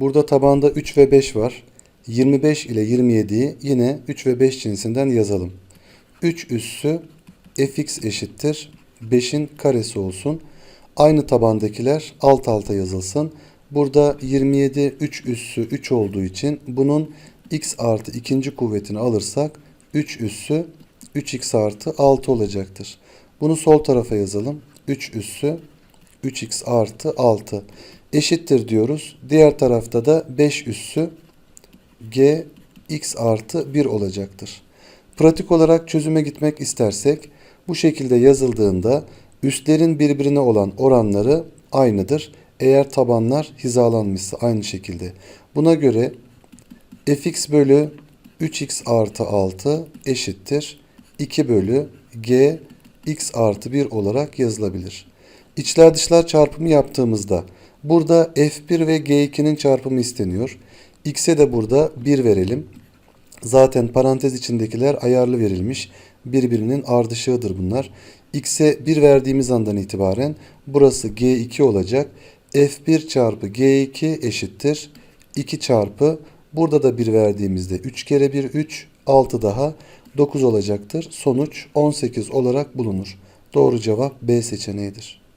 Burada tabanda 3 ve 5 var. 25 ile 27'yi yine 3 ve 5 cinsinden yazalım. 3 üssü fx eşittir 5'in karesi olsun. Aynı tabandakiler alt alta yazılsın. Burada 27 3 üssü 3 olduğu için bunun x artı ikinci kuvvetini alırsak 3 üssü 3x artı 6 olacaktır. Bunu sol tarafa yazalım. 3 üssü 3x artı 6 eşittir diyoruz. Diğer tarafta da 5 üssü g x artı 1 olacaktır. Pratik olarak çözüme gitmek istersek bu şekilde yazıldığında üstlerin birbirine olan oranları aynıdır. Eğer tabanlar hizalanmışsa aynı şekilde. Buna göre fx bölü 3x artı 6 eşittir 2 bölü g x artı 1 olarak yazılabilir. İçler dışlar çarpımı yaptığımızda burada f1 ve g2'nin çarpımı isteniyor. x'e de burada 1 verelim. Zaten parantez içindekiler ayarlı verilmiş. Birbirinin ardışığıdır bunlar. X'e 1 verdiğimiz andan itibaren burası G2 olacak. F1 çarpı G2 eşittir. 2 çarpı burada da 1 verdiğimizde 3 kere 1 3 6 daha 9 olacaktır. Sonuç 18 olarak bulunur. Doğru cevap B seçeneğidir.